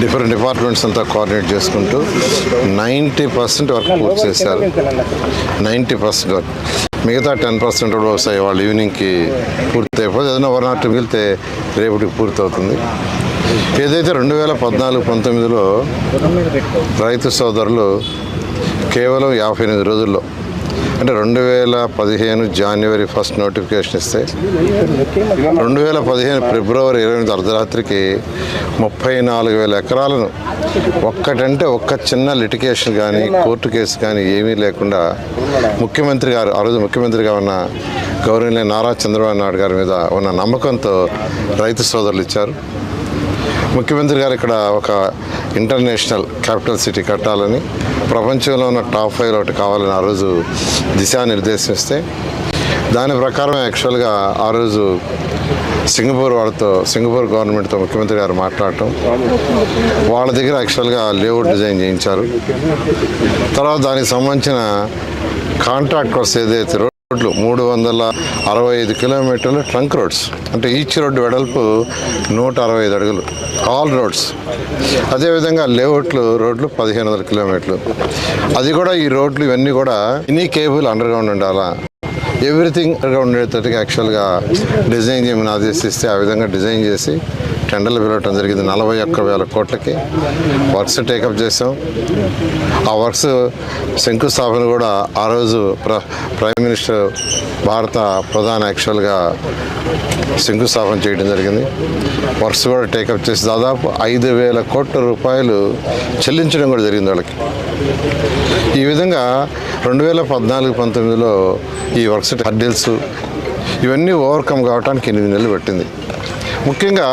Different departments అంతా coordinate చేసుకుంటూ ninety percent work పూర్తి చేశారు. నైంటీ పర్సెంట్ వర్క్ మిగతా టెన్ పర్సెంట్ కూడా వస్తాయి. వాళ్ళు ఈవినింగ్కి పూర్తి అయిపోతే ఏదైనా వన్ నాట్ మిగిలితే రేపటికి పూర్తి అవుతుంది. ఏదైతే రెండు వేల పద్నాలుగు పంతొమ్మిదిలో రైతు సోదరులు కేవలం యాభై ఎనిమిది రోజుల్లో అంటే రెండు వేల పదిహేను జనవరి ఫస్ట్ నోటిఫికేషన్ ఇస్తే రెండు వేల పదిహేను ఫిబ్రవరి ఇరవై ఎనిమిది అర్ధరాత్రికి ముప్పై నాలుగు వేల ఎకరాలను ఒక్కటంటే ఒక్క చిన్న లిటికేషన్ కానీ కోర్టు కేసు కానీ ఏమీ లేకుండా ముఖ్యమంత్రి గారు ఆ రోజు ముఖ్యమంత్రిగా ఉన్న గౌరవనీయ నారా చంద్రబాబు నాయుడు గారి మీద ఉన్న నమ్మకంతో రైతు సోదరులు ఇచ్చారు. ముఖ్యమంత్రి గారు ఇక్కడ ఒక ఇంటర్నేషనల్ క్యాపిటల్ సిటీ కట్టాలని ప్రపంచంలో ఉన్న టాప్ ఫైవ్ ఒకటి కావాలని ఆ రోజు దిశానిర్దేశిస్తే దాని ప్రకారం యాక్చువల్గా ఆ రోజు సింగపూర్ వాళ్ళతో సింగపూర్ గవర్నమెంట్తో ముఖ్యమంత్రి గారు మాట్లాడటం. వాళ్ళ దగ్గర యాక్చువల్గా లేఅవుట్ డిజైన్ చేయించారు. తర్వాత దానికి సంబంధించిన కాంట్రాక్ట్ ఏదైతే రోడ్లు. మూడు వందల అరవై ఐదు కిలోమీటర్లు ట్రంక్ రోడ్స్. అంటే ఈచ్ రోడ్డు వెడల్పు నూట అరవై ఐదు అడుగులు. ఆల్ రోడ్స్ అదేవిధంగా లేఅవుట్లు రోడ్లు పదిహేను వందల కిలోమీటర్లు. అది కూడా ఈ రోడ్లు ఇవన్నీ కూడా ఎనీ కేబుల్ అండర్ గ్రౌండ్ ఉండాలా? ఎవ్రీథింగ్ అండర్ ఉండేటట్టుగా యాక్చువల్గా డిజైన్ చేయమని ఆదేశిస్తే ఆ విధంగా డిజైన్ చేసి టెండర్లు పిలవటం జరిగింది. నలభై ఒక్క వేల కోట్లకి వర్క్స్ టేకప్ చేసాం ఆ వర్క్స్ శంకుస్థాపన కూడా ఆ రోజు ప్ర ప్రైమ్ మినిస్టర్ భారత ప్రధాన యాక్చువల్గా శంకుస్థాపన చేయడం జరిగింది. వర్క్స్ కూడా టేకప్ చేసి దాదాపు ఐదు వేల కోట్ల రూపాయలు చెల్లించడం కూడా జరిగింది వాళ్ళకి. ఈ విధంగా రెండు వేల పద్నాలుగు పంతొమ్మిదిలో ఈ వర్క్స్ హర్డిల్స్ ఇవన్నీ ఓవర్కమ్ కావడానికి ఎనిమిది నెలలు పట్టింది. ముఖ్యంగా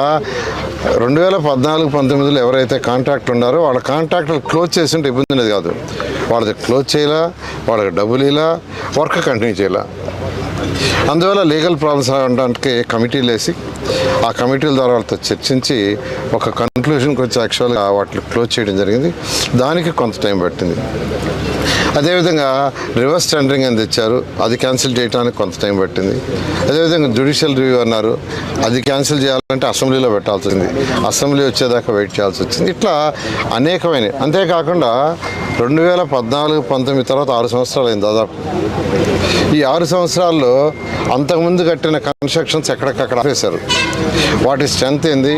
రెండు వేల పద్నాలుగు పంతొమ్మిదిలో ఎవరైతే కాంట్రాక్ట్ ఉన్నారో వాళ్ళ కాంట్రాక్టులు క్లోజ్ చేసింటే ఇబ్బంది అనేది కాదు. వాళ్ళది క్లోజ్ చేయాలా? వాళ్ళకి డబ్బులు ఇలా వర్క్ కంటిన్యూ చేయాలా? అందువల్ల లీగల్ ప్రాబ్లమ్స్ ఉండడానికి కమిటీలు వేసి ఆ కమిటీల ద్వారా వాళ్ళతో చర్చించి ఒక కన్క్లూషన్కి వచ్చి యాక్చువల్గా వాటిని క్లోజ్ చేయడం జరిగింది. దానికి కొంత టైం పట్టింది. అదేవిధంగా రివర్స్ టెండరింగ్ అని తెచ్చారు. అది క్యాన్సిల్ చేయడానికి కొంత టైం పట్టింది. అదేవిధంగా జ్యుడిషియల్ రివ్యూ అన్నారు. అది క్యాన్సిల్ చేయాలంటే అసెంబ్లీలో పెట్టాల్సి అసెంబ్లీ వచ్చేదాకా వెయిట్ చేయాల్సి వచ్చింది. ఇట్లా అనేకమైన అంతేకాకుండా రెండు వేల పద్నాలుగు పంతొమ్మిది తర్వాత ఆరు సంవత్సరాలు అయింది దాదాపు. ఈ ఆరు సంవత్సరాల్లో అంతకుముందు కట్టిన కన్స్ట్రక్షన్స్ ఎక్కడికక్కడ ఆపేశారు? వాటి స్ట్రెంత్ ఏంది?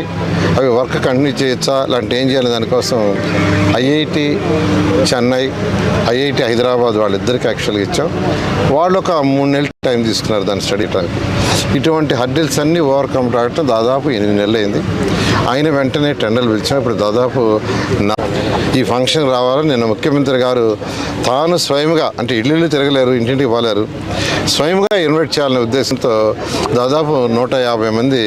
అవి వర్క్ కంటిన్యూ చేయొచ్చా? లాంటి ఏం చేయాలి దానికోసం? ఐఐటి చెన్నై ఐఐటి హైదరాబాద్ వాళ్ళిద్దరికి యాక్చువల్గా ఇచ్చాం. వాళ్ళు ఒక మూడు నెలలు టైం తీసుకున్నారు దాన్ని స్టడీ టైం. ఇటువంటి హడ్డిల్స్ అన్నీ ఓవర్కమ్ కావటం దాదాపు ఎనిమిది నెలలు అయింది ఆయన వెంటనే టెండర్లు పిలిచాం. ఇప్పుడు దాదాపు నా ఈ ఫంక్షన్ రావాలని నిన్న ముఖ్యమంత్రి గారు తాను స్వయంగా అంటే ఇల్లు ఇల్లు తిరగలేరు ఇంటింటికి పోలేరు. స్వయంగా ఇన్వైట్ చేయాలనే ఉద్దేశంతో దాదాపు నూట యాభై మంది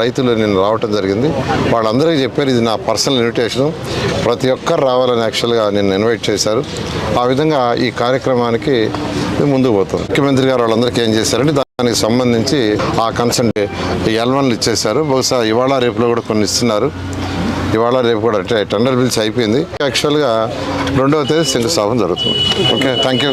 రైతులు నేను రావటం జరిగింది. వాళ్ళందరికీ చెప్పారు ఇది నా పర్సనల్ ఇన్విటేషన్. ప్రతి ఒక్కరు రావాలని యాక్చువల్గా నిన్ను ఇన్వైట్ చేశారు. ఆ విధంగా ఈ కార్యక్రమానికి ముందుకు పోతుంది ముఖ్యమంత్రి గారు వాళ్ళందరికీ ఏం చేశారంటే దానికి సంబంధించి ఆ కన్సల్ట్ ఎల్వన్లు ఇచ్చేశారు. బహుశా ఇవాళ రేపులో కూడా కొన్ని ఇస్తున్నారు. ఇవాళ రేపు కూడా అంటే టెండర్ బిల్స్ అయిపోయింది. యాక్చువల్గా రెండవ తేదీ శంకుస్థాపన జరుగుతుంది. Okay thank you